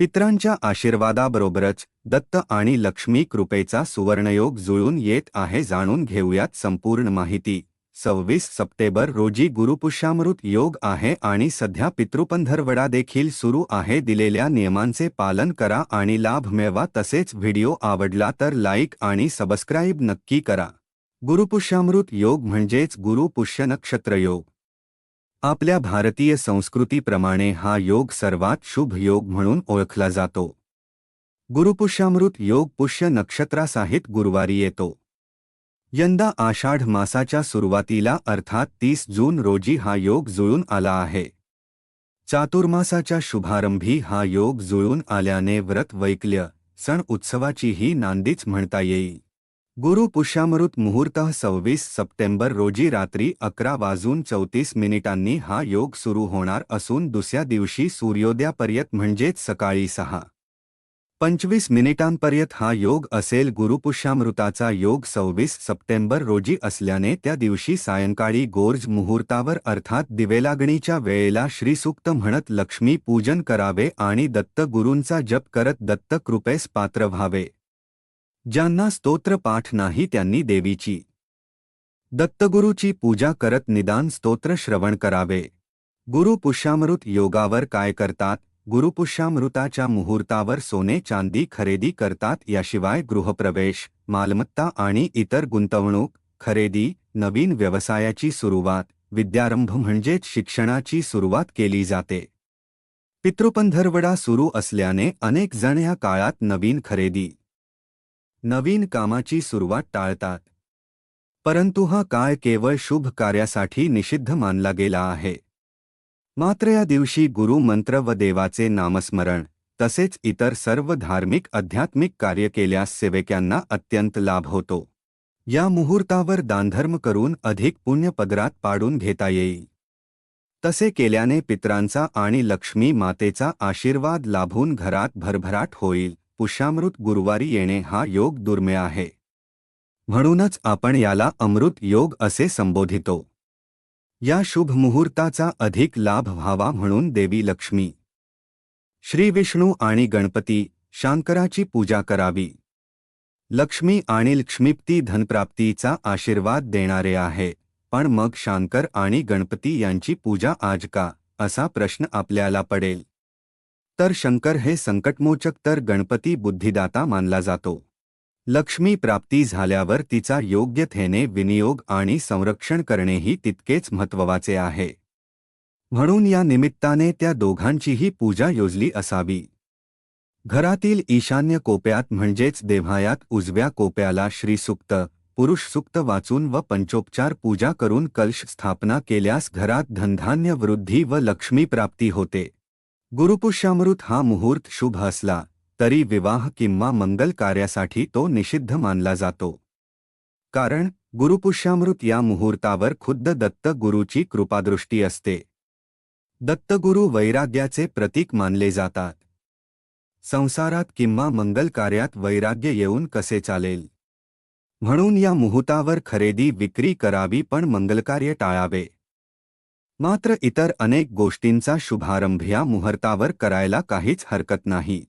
पित्रांच्या आशीर्वादाबरोबरच दत्त आणि लक्ष्मी कृपेचा सुवर्णयोग जुळून येत आहे जाणून घेऊयात संपूर्ण माहिती. सव्वीस सप्टेंबर रोजी गुरुपुष्यामृत योग आहे आणि सध्या पितृपंधरवडा देखील सुरू आहे. दिलेल्या नियमांचे पालन करा आणि लाभ मिळवा. तसेच व्हिडिओ आवडला तर लाईक आणि सबस्क्राईब नक्की करा. गुरुपुष्यामृत योग म्हणजेच गुरुपुष्य नक्षत्र योग. आपल्या भारतीय संस्कृतीप्रमाणे हा योग सर्वात शुभ योग म्हणून ओळखला जातो. गुरुपुष्यामृत योग पुष्य नक्षत्रासाहित गुरुवारी येतो. यंदा आषाढ मासाच्या सुरुवातीला अर्थात तीस जून रोजी हा योग जुळून आला आहे. चातुर्मासाच्या शुभारंभी हा योग जुळून आल्याने व्रत वैकल्य सण उत्सवाचीही नांदीच म्हणता येईल. गुरु पुष्यामृत मुहूर्त सव्वीस सप्टेंबर रोजी रात्री अकरा वाजून चौतीस मिनिटांनी हा योग सुरू होणार असून दुसऱ्या दिवशी सूर्योदयापर्यंत म्हणजेच सकाळी सहा. पंचवीस मिनिटांपर्यंत हा योग असेल गुरुपुष्यामृताचा योग सव्वीस सप्टेंबर रोजी असल्याने त्या दिवशी सायंकाळी गोर्ज मुहूर्तावर अर्थात दिवेलागणीच्या वेळेला श्रीसूक्त म्हणत लक्ष्मी पूजन करावे आणि दत्तगुरूंचा जप करत दत्त कृपेस पात्र व्हावे. ज्यांना स्तोत्र पाठ नाही त्यांनी देवीची दत्तगुरूची पूजा करत निदान स्तोत्र श्रवण करावे. गुरु पुष्यामृत योगावर काय करतात? गुरुपुष्यामृताच्या मुहूर्तावर सोने चांदी खरेदी करतात याशिवाय गृहप्रवेश मालमत्ता आणि इतर गुंतवणूक खरेदी नवीन व्यवसायाची सुरुवात विद्यारंभ म्हणजेच शिक्षणाची सुरुवात केली जाते. पितृपंधरवडा सुरू असल्याने अनेक जण या काळात नवीन खरेदी नवीन कामाची सुरुवात टाळतात. परंतु हा काळ केवळ शुभ कार्यासाठी निषिद्ध मानला गेला आहे. मात्र या दिवशी गुरु मंत्र व देवाचे नामस्मरण तसेच इतर सर्व धार्मिक आध्यात्मिक कार्य केल्यास सेवेक्यांना अत्यंत लाभ होतो. या मुहूर्तावर दानधर्म करून अधिक पुण्य पदरात पाडून घेता येईल. तसे केल्याने पित्रांचा आणि लक्ष्मी मातेचा आशीर्वाद लाभून घरात भरभराट होईल. पुष्यामृत गुरुवारी येणे हा योग दुर्मिळ आहे. म्हणूनच आपण याला अमृत योग असे संबोधितो. या शुभ मुहूर्ताचा अधिक लाभ व्हावा म्हणून देवी लक्ष्मी. श्री विष्णू आणि गणपती शांकराची पूजा करावी. लक्ष्मी आणि लक्ष्मीप्ती धनप्राप्तीचा आशीर्वाद देणारे आहे पण मग शांकर आणि गणपती यांची पूजा आज का असा प्रश्न आपल्याला पडेल. तर शंकर हे संकटमोचक तर गणपती बुद्धिदाता मानला जातो. लक्ष्मी प्राप्ती झाल्यावर तिचा योग्यतेने विनियोग आणि संरक्षण करणेही तितकेच महत्त्वाचे आहे. म्हणून या निमित्ताने त्या दोघांचीही पूजा योजली असावी. घरातील ईशान्य कोप्यात म्हणजेच देव्हायात उजव्या कोप्याला श्रीसुक्त पुरुषसुक्त वाचून व पंचोपचार पूजा करून कलश स्थापना केल्यास घरात धनधान्य वृद्धी व लक्ष्मी प्राप्ती होते. गुरुपुष्यामृत हा मुहूर्त शुभ असला तरी विवाह किंवा मंगल कार्यासाठी तो निषिद्ध मानला जातो. कारण गुरुपुष्यामृत या मुहूर्तावर खुद्द दत्त गुरूची कृपादृष्टी असते. दत्तगुरू वैराग्याचे प्रतीक मानले जातात. संसारात किंवा मंगल कार्यात वैराग्य येऊन कसे चालेल? म्हणून या मुहूर्तावर खरेदी विक्री करावी पण मंगलकार्य टाळावे. मात्र इतर अनेक गोष्टींचा शुभारंभ या मुहूर्तावर करायला काहीच हरकत नाही.